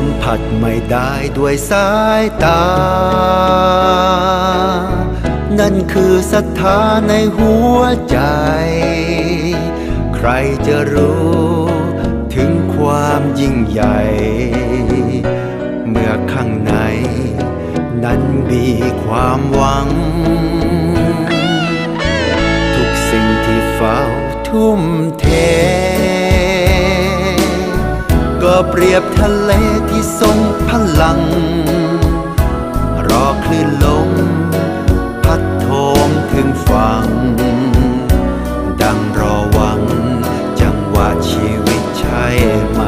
ัมผัดไม่ได้ด้วยสายตา นั่นคือศรัทธาในหัวใจ ใครจะรู้ถึงความยิ่งใหญ่ เมื่อข้างใน นั้นมีความหวัง ทุกสิ่งที่เฝ้าทุ่มเท เปรียบทะเลที่ทรงพลัง รอคลื่นลมพัดโถมถึงฝั่ง ดังรอหวัง จังหวะชีวิตใช่ไหม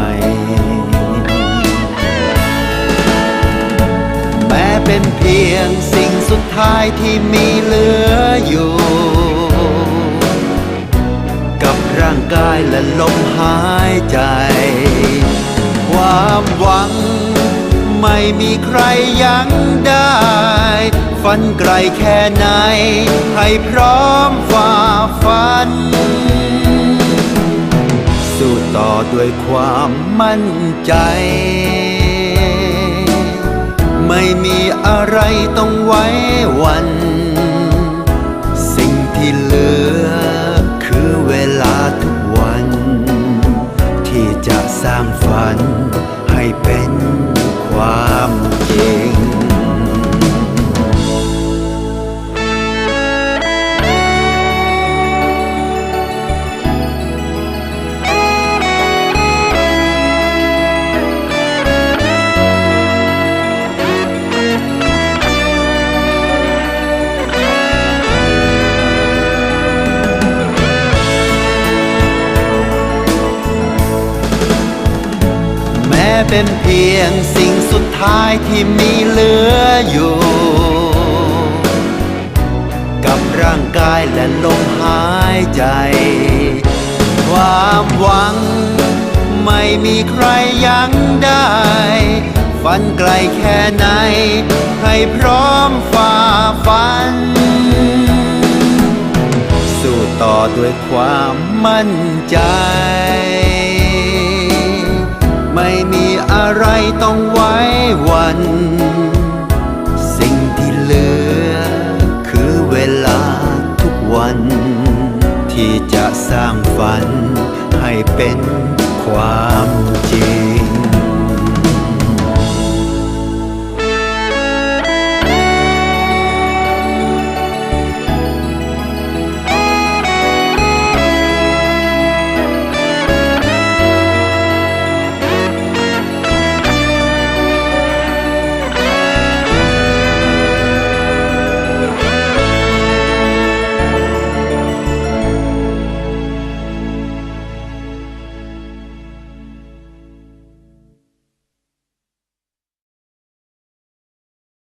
แม้เป็นเพียงสิ่งสุดท้ายที่มีเหลืออยู่ กับร่างกายและลมหายใจ ความหวัง ไม่มีใครยั้งได้ ฝันไกลแค่ไหน ให้พร้อมฝ่าฟัน สู้ต่อด้วยความมั่นใจ ไม่มีอะไรต้องไว้วัน สร้างฝันให้เป็น เป็นเพียงสิ่งสุดท้ายที่มีเหลืออยู่ กับร่างกายและลมหายใจ ความหวัง ไม่มีใครยั้งได้ ฝันไกลแค่ไหน ให้พร้อมฝ่าฟัน สู้ต่อด้วยความมั่นใจ ไม่มีอะไรต้องไว้วัน สิ่งที่เหลือ คือเวลาทุกวัน ที่จะสร้างฝันให้เป็นความจริง